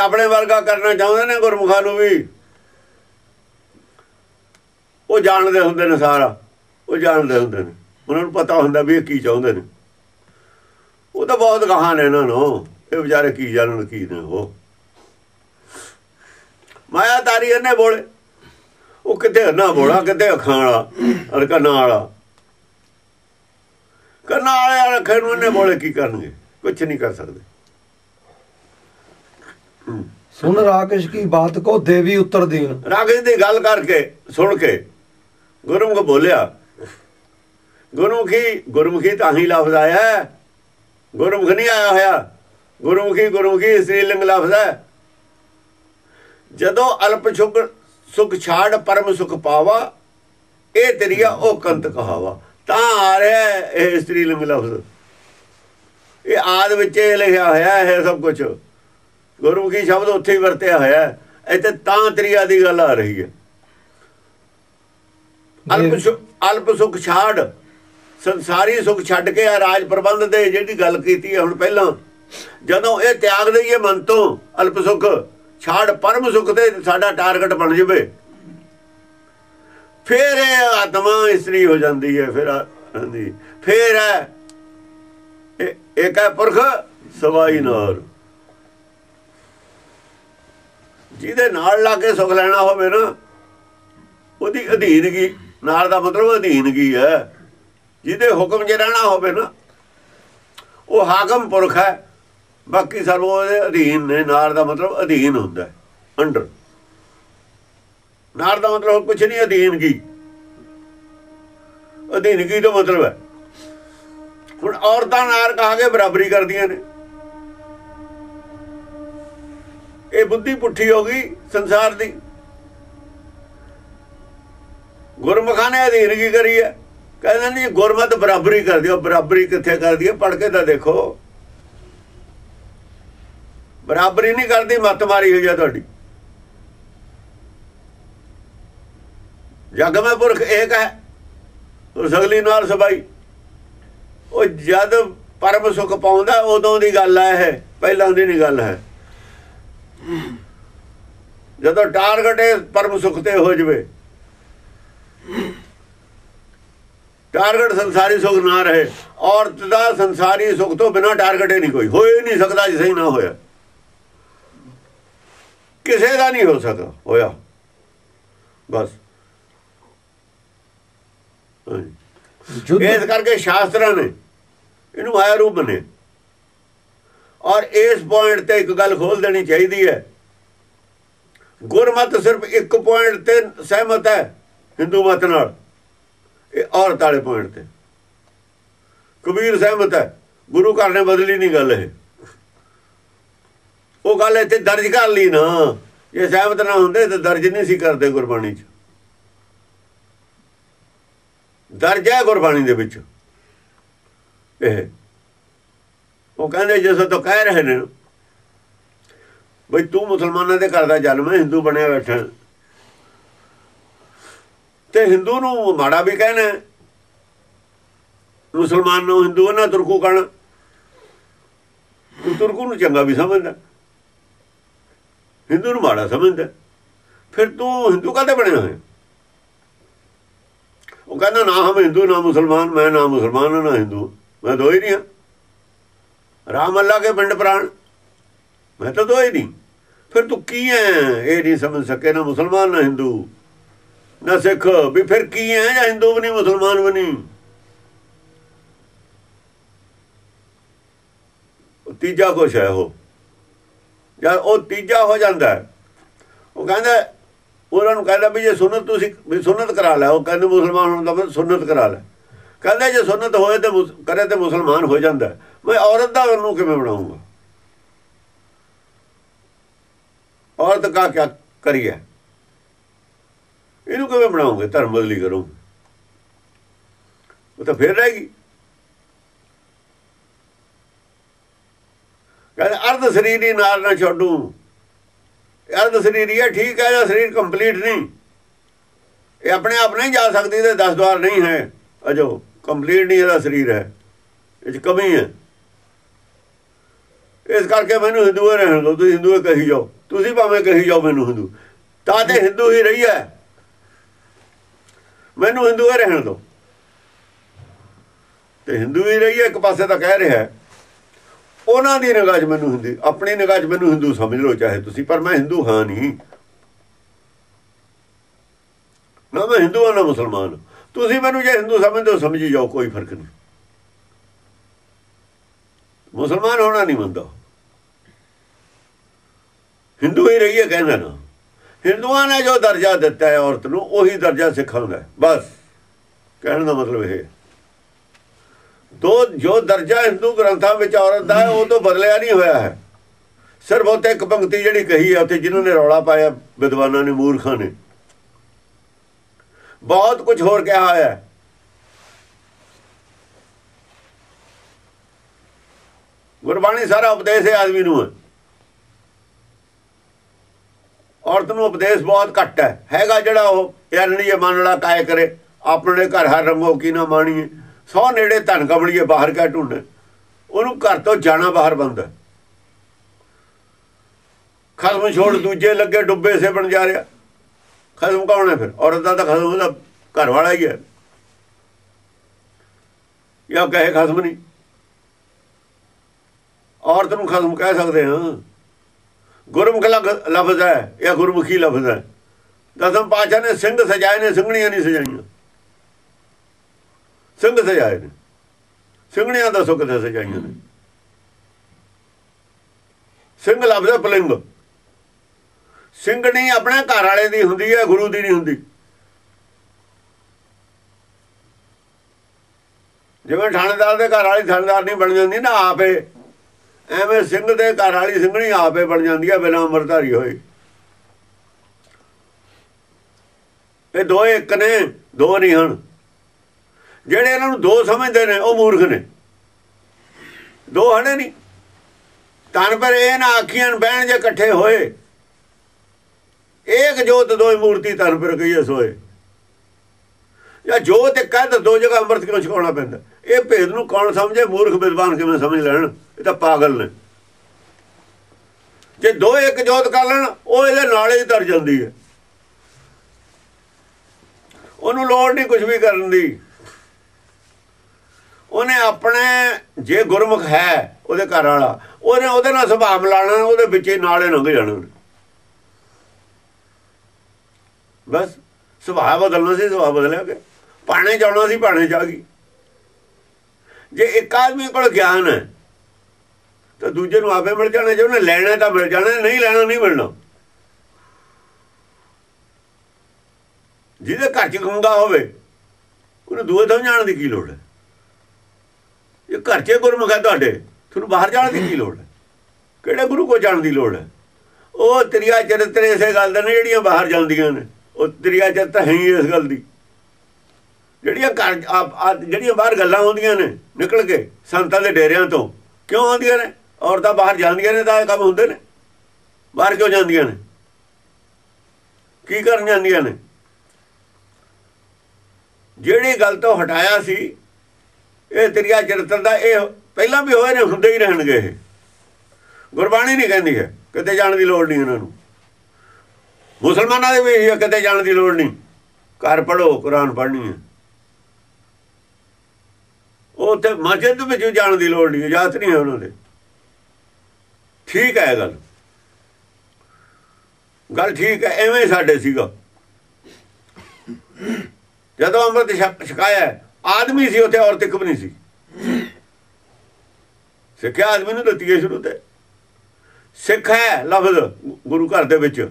ਆਪਣੇ ਵਰਗਾ ਕਰਨਾ ਚਾਹੁੰਦੇ ਨੇ ਗੁਰਮੁਖਾਂ ਨੂੰ ਵੀ। ਉਹ ਜਾਣਦੇ ਹੁੰਦੇ ਨੇ ਸਾਰਾ। ਉਹ ਜਾਣਦੇ ਹੁੰਦੇ ਨੇ। ਉਹਨਾਂ ਨੂੰ ਪਤਾ ਹੁੰਦਾ ਵੀ ਇਹ ਕੀ ਚਾਹੁੰਦੇ ਨੇ। ਉਹ ਤਾਂ ਬਹੁਤ ਕਹਾਣ ਨੇ ਇਹਨਾਂ ਨੂੰ। ਇਹ ਵਿਚਾਰੇ ਕੀ ਜਾਣਨ, ਕੀ ਨੇ ਉਹ। ਮਾਇਆ ਤਾਰੀ ਇਹਨੇ ਬੋਲੇ। ਉਹ ਕਿਤੇ ਨਾ ਬੋਲਾ ਕਿਤੇ ਅੱਖਾਂ ਵਾਲਾ, ਅਰ ਕੰਨਾਂ ਵਾਲਾ। ਕੰਨਾਂ ਵਾਲੇ ਅੱਖਾਂ ਨੂੰ ਇਹਨੇ ਬੋਲੇ ਕੀ ਕਰਨਗੇ? ਕੁਝ ਨਹੀਂ ਕਰ ਸਕਦੇ। ਸੁਣ ਰਾਕੇਸ਼ ਕੀ ਬਾਤ ਕੋ ਦੇਵੀ ਉੱਤਰ ਦੀਨ ਰਾਗੇ ਦੀ ਗੱਲ ਕਰਕੇ, ਸੁਣ ਕੇ। ਗੁਰਮੁਖ ਬੋਲਿਆ, ਗੁਰਮੁਖੀ ਗੁਰਮੁਖੀ ਤਾਂ ਹੀ ਲਫ਼ਜ਼ ਆਇਆ ਗੁਰਮੁਖ ਨਹੀਂ ਆਇਆ ਹੋਇਆ। ਗੁਰਮੁਖੀ ਗੁਰਮੁਖੀ ਸ੍ਰੀਲਿੰਗ ਲਫ਼ਜ਼ ਹੈ। ਜਦੋਂ ਅਲਪ ਸੁਖ ਸੁਖ ਛਾੜ ਪਰਮ ਸੁਖ ਪਾਵਾ, ਇਹ ਤੇਰੀਆ ਉਹ ਕੰਤ ਕਹਾਵਾ। ਤਾਂ ਆ ਰਿਹਾ ਹੈ ਇਹ ਸ੍ਰੀਲਿੰਗ ਲਫ਼ਜ਼। ਇਹ ਆਦ ਵਿੱਚ ਲਿਖਿਆ ਹੋਇਆ ਇਹ ਸਭ ਕੁਝ ਗੁਰਮੁਖੀ ਸ਼ਬਦ ਉੱਥੇ ਹੀ ਵਰਤਿਆ ਹੋਇਆ ਹੈ। ਇੱਥੇ ਤਾਂ ਤਰੀਆ ਦੀ ਗੱਲ ਆ ਰਹੀ ਹੈ। ਅਲਪ ਅਲਪ ਸੁਖ ਛਾੜ ਸੰਸਾਰੀ ਸੁਖ ਛੱਡ ਕੇ ਆ ਰਾਜ ਪ੍ਰਬੰਧ ਦੇ ਜਿਹੜੀ ਗੱਲ ਕੀਤੀ ਹੈ ਹੁਣ ਪਹਿਲਾਂ। ਜਦੋਂ ਇਹ ਤਿਆਗ ਦਈਏ ਮਨ ਤੋਂ ਅਲਪ ਸੁਖ ਛਾੜ ਪਰਮ ਸੁਖ ਤੇ ਸਾਡਾ ਟਾਰਗੇਟ ਬਣ ਜਵੇ। ਫਿਰ ਇਹ ਆਤਮਾ ਇਸਤਰੀ ਹੋ ਜਾਂਦੀ ਹੈ ਫਿਰ ਹਾਂਜੀ। ਫਿਰ ਇਹ ਇੱਕ ਹੈ ਪੁਰਖ ਸਵਾਈ ਨਾਰ। ਜਿਹਦੇ ਨਾਲ ਲਾ ਕੇ ਸੁਖ ਲੈਣਾ ਹੋਵੇ ਨਾ, ਉਹਦੀ ਅਧੀਨਗੀ, ਨਾਲ ਦਾ ਮਤਲਬ ਅਧੀਨਗੀ ਹੈ। ਜਿਹਦੇ ਹੁਕਮ 'ਚ ਰਹਿਣਾ ਹੋਵੇ ਨਾ, ਉਹ ਹਾਕਮ ਪੁਰਖ ਹੈ। ਬਾਕੀ ਸਭ ਉਹਦੇ ਅਧੀਨ ਨੇ, ਨਾਲ ਦਾ ਮਤਲਬ ਅਧੀਨ ਹੁੰਦਾ ਹੈ, ਅੰਡਰ। ਨਾਲ ਦਾ ਮਤਲਬ ਕੁਝ ਨਹੀਂ, ਅਧੀਨਗੀ। ਅਧੀਨਗੀ ਦਾ ਮਤਲਬ ਹੈ। ਹੁਣ ਔਰਤਾਂ ਨਾਲ ਕਹਾ ਕੇ ਬਰਾਬਰੀ ਕਰਦੀਆਂ ਨੇ। ਇਹ ਬੁੱਧੀ ਪੁੱਠੀ ਹੋ ਗਈ ਸੰਸਾਰ ਦੀ। ਗੁਰਮੁਖਾਂ ਨੇ ਅਧੀਨਗੀ ਕਰੀ ਹੈ। ਕਹਿੰਦੇ ਨਹੀਂ ਗੁਰਮਤ ਬਰਾਬਰੀ ਕਰਦੀ ਉਹ ਬਰਾਬਰੀ ਕਿੱਥੇ ਕਰਦੀ ਹੈ? ਪੜ ਕੇ ਤਾਂ ਦੇਖੋ। ਬਰਾਬਰੀ ਨਹੀਂ ਕਰਦੀ, ਮੱਤ ਮਾਰੀ ਹੋਈ ਹੈ ਤੁਹਾਡੀ। ਜਗ ਮੈਂ ਪੁਰਖ ਏਕ ਹੈ, ਉਹ ਸਗਲੀ ਨਾਲ ਸਬਾਈ। ਉਹ ਜਦ ਪਰਮ ਸੁਖ ਪਾਉਂਦਾ, ਉਦੋਂ ਦੀ ਗੱਲ ਹੈ ਇਹ, ਪਹਿਲਾਂ ਦੀ ਨਹੀਂ ਗੱਲ ਹੈ। ਜਦੋਂ ਟਾਰਗੇਟ ਇਹ ਪਰਮ ਸੁਖ ਤੇ ਹੋ ਜਵੇ। ਟਾਰਗੇਟ ਸੰਸਾਰੀ ਸੁਖ ਨਾ ਰਹੇ। ਔਰਤ ਦਾ ਸੰਸਾਰੀ ਸੁਖ ਤੋਂ ਬਿਨਾ ਟਾਰਗੇਟ ਹੀ ਨਹੀਂ ਕੋਈ। ਹੋਏ ਨਹੀਂ ਸਕਦਾ ਜੇ ਸਹੀ ਨਾ ਹੋਇਆ। ਕਿਸੇ ਦਾ ਨਹੀਂ ਹੋ ਸਕਦਾ। ਹੋਇਆ। ਬਸ। ਇਸ ਕਰਕੇ ਸ਼ਾਸਤਰਾਂ ਨੇ ਇਹਨੂੰ ਆਇਆ ਰੂਪ ਬਣੇ। ਔਰ ਇਸ ਪੁਆਇੰਟ ਤੇ ਇੱਕ ਗੱਲ ਖੋਲ ਦੇਣੀ ਚਾਹੀਦੀ ਹੈ। ਗੁਰਮਤ ਸਿਰਫ ਇੱਕ ਪੁਆਇੰਟ ਤੇ ਸਹਿਮਤ ਹੈ, ਹਿੰਦੂ ਮਤ ਨਾਲ। ਇਹ ਔਰਤ ਵਾਲੇ ਪੁਆਇੰਟ ਤੇ। ਕਬੀਰ ਸਹਿਮਤ ਹੈ, ਗੁਰੂ ਘਰ ਨੇ ਬਦਲੀ ਨਹੀਂ ਗੱਲ ਇਹ। ਉਹ ਗੱਲ ਇੱਥੇ ਦਰਜ ਕਰ ਲਈ ਨਾ। ਜੇ ਸਹਿਮਤ ਨਾ ਹੁੰਦੇ ਤਾਂ ਦਰਜ ਨਹੀਂ ਸੀ ਕਰਦੇ ਗੁਰਬਾਣੀ 'ਚ। ਦਰਜ ਹੈ ਗੁਰਬਾਣੀ ਦੇ ਵਿੱਚ। ਇਹ। ਉਹ ਕਹਿੰਦੇ ਜਿਸ ਤੋਂ ਕਹਿ ਰਹੇ ਨੇ ਬਈ ਤੂੰ ਮੁਸਲਮਾਨਾਂ ਦੇ ਘਰ ਦਾ ਜਨਮ ਹੈ, ਹਿੰਦੂ ਬਣਿਆ ਬੈਠਾ ਤੇ ਹਿੰਦੂ ਨੂੰ ਮਾੜਾ ਵੀ ਕਹਿਣਾ ਮੁਸਲਮਾਨ ਨੂੰ ਹਿੰਦੂ ਨਾ ਤੁਰਕੂ ਕਹਿਣਾ। ਤੂੰ ਤੁਰਕੂ ਨੂੰ ਚੰਗਾ ਵੀ ਸਮਝਦਾ ਹਿੰਦੂ ਨੂੰ ਮਾੜਾ ਸਮਝਦਾ ਫਿਰ ਤੂੰ ਹਿੰਦੂ ਕਾਹਦੇ ਬਣਿਆ ਹੋਇਆ ਉਹ ਕਹਿੰਦਾ, ਨਾ ਹਮ ਹਿੰਦੂ, ਨਾ ਮੁਸਲਮਾਨ, ਮੈਂ ਨਾ ਮੁਸਲਮਾਨ, ਨਾ ਹਿੰਦੂ। ਮੈਂ ਦੋ ਹੀ ਨਹੀਂ ਹਾਂ। ਰਾਮ ਅੱਲਾ ਕੇ ਪਿੰਡ ਪ੍ਰਾਣ। ਮੈਂ ਤਾਂ ਦੋ ਹੀ ਨਹੀਂ। ਫਿਰ ਤੂੰ ਕੀ ਹੈ ਇਹ ਨਹੀਂ ਸਮਝ ਸਕੇ ਨਾ ਮੁਸਲਮਾਨ, ਨਾ ਹਿੰਦੂ। ਨਾ ਸਿੱਖ। ਵੀ ਫਿਰ ਕੀ ਹੈ ਜਾਂ ਹਿੰਦੂ ਵੀ ਨਹੀਂ, ਮੁਸਲਮਾਨ ਵੀ ਨਹੀਂ? ਤੀਜਾ ਕੁਛ ਹੈ ਉਹ। ਜਾਂ ਉਹ ਤੀਜਾ ਹੋ ਜਾਂਦਾ ਉਹ ਕਹਿੰਦਾ, ਉਹਨਾਂ ਨੂੰ ਕਹਿੰਦਾ ਵੀ ਜੇ ਸੁਨਤ ਤੁਸੀਂ, ਵੀ ਸੁਨਤ ਕਰਾ ਲੈ। ਉਹ ਕਹਿੰਦੇ ਮੁਸਲਮਾਨ ਹੋਣ ਦਾ ਸੁਨਤ ਕਰਾ ਲੈ। ਕਹਿੰਦਾ ਜੇ ਸੁਨਤ ਹੋਏ ਤੇ ਮੁਸ- ਕਰੇ ਤੇ ਮੁਸਲਮਾਨ ਹੋ ਜਾਂਦਾ ਮੈਂ ਔਰਤ ਦਾ ਉਹਨੂੰ ਕਿਵੇਂ ਬਣਾਉਂਗਾ? ਔਰਤ ਕਾ ਕਿਆ ਕਰੀਏ? ਇਹਨੂੰ ਕਿਵੇਂ ਬਣਾਉਂਗੇ? ਧਰਮ ਬਦਲੀ ਕਰੋਗੇ ਉਹ ਤਾਂ ਫੇਰ ਰਹੇਗੀ। ਕਹਿੰਦੇ, ਅਰਧ ਸਰੀਰੀ ਨਾਲ ਨਾ ਛੱਡੂ। ਅਰਧ ਸਰੀਰੀ ਹੈ, ਠੀਕ ਹੈ, ਇਹਦਾ ਸਰੀਰ ਕੰਪਲੀਟ ਨਹੀਂ। ਇਹ ਆਪਣੇ ਆਪ ਨਹੀਂ ਜਾ ਸਕਦੀ ਤੇ 10 ਦਵਾਰ ਨਹੀਂ ਹੈ। ਅਜੋ ਕੰਪਲੀਟ ਨਹੀਂ ਇਹਦਾ ਸਰੀਰ ਹੈ। ਇਹ 'ਚ ਕਮੀ ਹੈ। ਇਸ ਕਰਕੇ ਮੈਨੂੰ ਹਿੰਦੂਏ ਰਹਿਣ ਦਿਓ, ਤੁਸੀਂ ਹਿੰਦੂਏ ਕਹੀ ਜਾਓ। ਤੁਸੀਂ ਭਾਵੇਂ ਕਹੀ ਜਾਓ ਮੈਨੂੰ ਹਿੰਦੂ। ਤਾਂ ਤੇ ਹਿੰਦੂ ਹੀ ਰਹੀ ਹੈ। ਮੈਨੂੰ ਹਿੰਦੂ ਹਿੰਦੂਏ ਰਹਿਣ ਦਿਓ। ਤੇ ਹਿੰਦੂ ਹੀ ਰਹੀ ਹੈ, ਇੱਕ ਪਾਸੇ ਤਾਂ ਕਹਿ ਰਿਹਾ ਉਹਨਾਂ ਦੀ ਨਿਗਾਹ 'ਚ ਮੈਨੂੰ ਹਿੰਦੂ, ਆਪਣੀ ਨਿਗਾਹ 'ਚ ਮੈਨੂੰ ਹਿੰਦੂ ਸਮਝ ਲਓ, ਚਾਹੇ ਤੁਸੀਂ, ਪਰ ਮੈਂ ਹਿੰਦੂ ਹਾਂ ਨਹੀਂ। ਨਾ ਮੈਂ ਹਿੰਦੂ ਹਾਂ, ਨਾ ਮੁਸਲਮਾਨ ਤੁਸੀਂ ਮੈਨੂੰ ਜੇ ਹਿੰਦੂ ਸਮਝਦੇ ਹੋ, ਸਮਝੀ ਜਾਓ, ਕੋਈ ਫ਼ਰਕ ਨਹੀਂ। ਮੁਸਲਮਾਨ ਹੋਣਾ ਨਹੀਂ ਮੰਨਦਾ। ਹਿੰਦੂ ਹੀ ਰਹੀ ਹੈ ਕਹਿੰਦਾ ਨਾ। ਹਿੰਦੂਆਂ ਨੇ ਜੋ ਦਰਜਾ ਦਿੱਤਾ ਹੈ ਔਰਤ ਨੂੰ, ਉਹੀ ਦਰਜਾ ਸਿੱਖਾਂ ਦਾ ਬਸ। ਕਹਿਣ ਦਾ ਮਤਲਬ ਇਹ ਦੋ ਜੋ ਦਰਜਾ ਹਿੰਦੂ ਗ੍ਰੰਥਾਂ ਵਿੱਚ ਔਰਤ ਦਾ ਹੈ, ਉਹ ਤੋਂ ਬਦਲਿਆ ਨਹੀਂ ਹੋਇਆ ਹੈ। ਸਿਰਫ ਉਹ ਤੇ ਇੱਕ ਪੰਕਤੀ ਜਿਹੜੀ ਕਹੀ ਹੈ, ਉੱਥੇ ਜਿਨ੍ਹਾਂ ਨੇ ਰੌਲਾ ਪਾਇਆ, ਵਿਦਵਾਨਾਂ ਨੇ, ਮੂਰਖਾਂ ਨੇ। ਬਹੁਤ ਕੁਝ ਹੋਰ ਕਿਹਾ ਹੋਇਆ ਹੈ। ਗੁਰਬਾਣੀ ਸਾਰਾ ਉਪਦੇਸ਼ ਹੈ ਆਦਮੀ ਨੂੰ। ਔਰਤ ਨੂੰ ਉਪਦੇਸ਼ ਬਹੁਤ ਘੱਟ ਹੈ। ਹੈਗਾ ਜਿਹੜਾ ਉਹ ਯਾਨੀ ਮੰਨਣਾ ਕਾਇ ਕਰੇ। ਆਪਣੇ ਘਰ ਹਰ ਰੰਗੋ ਕੀ ਨਾ ਮਾਣੀਏ। ਸੌ ਨੇੜੇ ਧਨ ਕਮੜੀਏ ਬਾਹਰ ਕਾ ਢੂੰਡੇ। ਉਹਨੂੰ ਘਰ ਤੋਂ ਜਾਣਾ ਬਾਹਰ ਬੰਦਾ ਖਸਮ ਛੋੜ ਦੂਜੇ ਲੱਗੇ ਡੁੱਬੇ ਸੇ ਬਣ ਜਾ ਰਿਹਾ। ਖਸਮ ਕੌਣ ਹੈ ਫਿਰ? ਔਰਤ ਦਾ ਤਾਂ ਖਸਮ ਉਹਦਾ ਘਰ ਵਾਲਾ ਹੀ ਹੈ। ਜਾਂ ਕਹੇ ਖਸਮ ਨਹੀਂ। ਔਰਤ ਨੂੰ ਖਸਮ ਕਹਿ ਸਕਦੇ ਹਾਂ। ਗੁਰਮੁਖ ਲਫ਼ਜ਼ ਹੈ, ਇਹ ਗੁਰਮੁਖੀ ਲਫ਼ਜ਼ ਹੈ। ਦਸਮ ਪਾਤਸ਼ਾਹ ਨੇ ਸਿੰਘ ਸਜਾਏ ਨੇ, ਸਿੰਘਣੀਆਂ ਨਹੀਂ ਸਜਾਈਆਂ। ਸਿੰਘ ਸਜਾਏ ਨੇ। ਸਿੰਘਣੀਆਂ ਦੱਸੋ ਕਿੱਥੇ ਸਜਾਈਆਂ ਨੇ। ਸਿੰਘ ਲਫ਼ਜ਼ ਹੈ ਪਲਿੰਗ। ਸਿੰਘਣੀ ਆਪਣੇ ਘਰ ਵਾਲੇ ਦੀ ਹੁੰਦੀ ਹੈ, ਗੁਰੂ ਦੀ ਨਹੀਂ ਹੁੰਦੀ। ਜਿਵੇਂ ਥਾਣੇਦਾਰ ਦੇ ਘਰ ਵਾਲੀ ਥਾਣੇਦਾਰ ਨਹੀਂ ਬਣ ਜਾਂਦੀ ਨਾ, ਆਪੇ ਐਵੇਂ ਸਿੰਘ ਦੇ ਘਰ ਵਾਲੀ ਸਿੰਘਣੀ ਆਪੇ ਬਣ ਜਾਂਦੀ ਹੈ ਬਿਨਾਂ ਅਮਰਧਾਰੀ ਹੋਏ। ਇਹ ਦੋ ਇੱਕ ਨੇ, ਦੋ ਨਹੀਂ ਹਨ। ਜਿਹੜੇ ਇਹਨਾਂ ਨੂੰ ਦੋ ਸਮਝਦੇ ਨੇ, ਉਹ ਮੂਰਖ ਨੇ। ਦੋ ਹਣੇ ਨਹੀਂ। ਤਨ ਪਰ ਇਹ ਨਾ ਆਖੀਆਂ ਬਹਿਣ ਜੇ ਇਕੱਠੇ ਹੋਏ। ਇੱਕ ਜੋਤ ਦੋਈ ਮੂਰਤੀ ਤਨ ਪਰ ਗਈ ਸੋਏ। ਜਾਂ ਜੋਤ ਇੱਕ ਹੈ ਤਾਂ ਦੋ ਜਗ੍ਹਾ ਅੰਮ੍ਰਿਤ ਕਿਉਂ ਛਕਾਉਣਾ ਪੈਂਦਾ? ਇਹ ਭੇਦ ਨੂੰ ਕੌਣ ਸਮਝੇ? ਮੂਰਖ ਵਿਦਵਾਨ ਕਿਵੇਂ ਸਮਝ ਲੈਣ? ਇਹ ਤਾਂ ਪਾਗਲ ਨੇ। ਜੇ ਦੋ ਇੱਕ ਜੋਤ ਕਰ ਲੈਣ, ਉਹ ਇਹਦੇ ਨਾਲ ਹੀ ਤਰ ਜਾਂਦੀ ਹੈ। ਉਹਨੂੰ ਲੋੜ ਨਹੀਂ ਕੁਝ ਵੀ ਕਰਨ ਦੀ। ਉਹਨੇ ਆਪਣੇ, ਜੇ ਗੁਰਮੁਖ ਹੈ ਉਹਦੇ ਘਰ ਵਾਲਾ, ਉਹਨੇ ਉਹਦੇ ਨਾਲ ਸੁਭਾਅ ਮਿਲਾਣਾ, ਉਹਦੇ ਵਿੱਚ ਨਾਲੇ ਲੰਘ ਜਾਣਾ ਬਸ, ਸੁਭਾਅ ਬਦਲਣਾ ਸੀ, ਸੁਭਾਅ ਬਦਲਿਆ ਕਿ ਪਾਣੇ ਜਾਣਾ ਸੀ ਪਾਣੇ ਜਾ ਗਈ। ਜੇ ਇੱਕ ਆਦਮੀ ਕੋਲ ਗਿਆਨ ਹੈ, ਤਾਂ ਦੂਜੇ ਨੂੰ ਆਪੇ ਮਿਲ ਜਾਣਾ, ਜੇ ਉਹਨੇ ਲੈਣਾ ਤਾਂ ਮਿਲ ਜਾਣਾ, ਨਹੀਂ ਲੈਣਾ ਨਹੀਂ ਮਿਲਣਾ। ਜਿਹਦੇ ਘਰ 'ਚ ਗੰਗਾ ਹੋਵੇ, ਉਹਨੂੰ ਦੂਏ ਤੋਂ ਜਾਣ ਦੀ ਕੀ ਲੋੜ ਹੈ? ਇਹ ਘਰ 'ਚ ਗੁਰਮੁਖ ਹੈ ਤੁਹਾਡੇ, ਤੁਹਾਨੂੰ ਬਾਹਰ ਜਾਣ ਦੀ ਕੀ ਲੋੜ ਹੈ? ਕਿਹੜੇ ਗੁਰੂ ਕੋ ਜਾਣ ਦੀ ਲੋੜ ਹੈ? ਉਹ ਤ੍ਰਿਆ ਚਰਿੱਤਰ ਇਸੇ ਗੱਲ ਦਾ ਨੇ, ਜਿਹੜੀਆਂ ਬਾਹਰ ਜਾਂਦੀਆਂ ਨੇ। ਉਹ ਤ੍ਰਿਆ ਚਰਿੱਤਰ ਹੈ ਹੀ ਇਸ ਗੱਲ ਦੀ। ਜਿਹੜੀਆਂ ਘਰ ਜਿਹੜੀਆਂ ਬਾਹਰ ਗੱਲਾਂ ਆਉਂਦੀਆਂ ਨੇ, ਨਿਕਲ ਕੇ ਸੰਤਾਂ ਦੇ ਡੇਰਿਆਂ ਤੋਂ, ਕਿਉਂ ਆਉਂਦੀਆਂ ਨੇ? ਔਰਤਾਂ ਬਾਹਰ ਜਾਂਦੀਆਂ ਨੇ ਤਾਂ ਇਹ ਕੰਮ ਹੁੰਦੇ ਨੇ। ਬਾਹਰ ਕਿਉਂ ਜਾਂਦੀਆਂ ਨੇ? ਕੀ ਕਰਨ ਜਾਂਦੀਆਂ ਨੇ? ਜਿਹੜੀ ਗੱਲ ਤੋਂ ਹਟਾਇਆ ਸੀ, ਇਹ ਤੇਰੀਆ ਚਰਿੱਤਰ ਦਾ ਇਹ ਪਹਿਲਾਂ ਵੀ ਹੋਏ ਨੇ, ਹੁੰਦੇ ਹੀ ਰਹਿਣਗੇ ਇਹ। ਗੁਰਬਾਣੀ ਨਹੀਂ ਕਹਿੰਦੀ ਹੈ, ਕਿਤੇ ਜਾਣ ਦੀ ਲੋੜ ਨਹੀਂ ਇਹਨਾਂ ਨੂੰ। ਮੁਸਲਮਾਨਾਂ ਦੇ ਵੀ ਕਿਤੇ ਜਾਣ ਦੀ ਲੋੜ ਨਹੀਂ। ਘਰ ਪੜੋ ਕੁਰਾਨ ਪੜ੍ਹਨੀ ਹੈ। ਉਹ ਉੱਥੇ ਮਸਜਿਦ ਵਿੱਚ ਜਾਣ ਦੀ ਲੋੜ ਨਹੀਂ, ਇਜਾਜ਼ਤ ਨਹੀਂ ਹੈ ਉਹਨਾਂ ਦੇ। ਠੀਕ ਹੈ ਗੱਲ। ਗੱਲ ਠੀਕ ਹੈ, ਐਵੇਂ ਸਾਡੇ ਸੀਗਾ। ਜਦੋਂ ਅੰਮ੍ਰਿਤ ਛਕਾਇਆ, ਆਦਮੀ ਸੀ ਉੱਥੇ, ਔਰਤ ਇੱਕ ਵੀ ਨਹੀਂ ਸੀ। ਸਿੱਖਿਆ ਆਦਮੀ ਨੂੰ ਦਿੱਤੀ ਹੈ ਸ਼ੁਰੂ ਤੇ। ਸਿੱਖ ਹੈ ਲਫ਼ਜ਼ ਗੁਰੂ ਘਰ ਦੇ ਵਿੱਚ।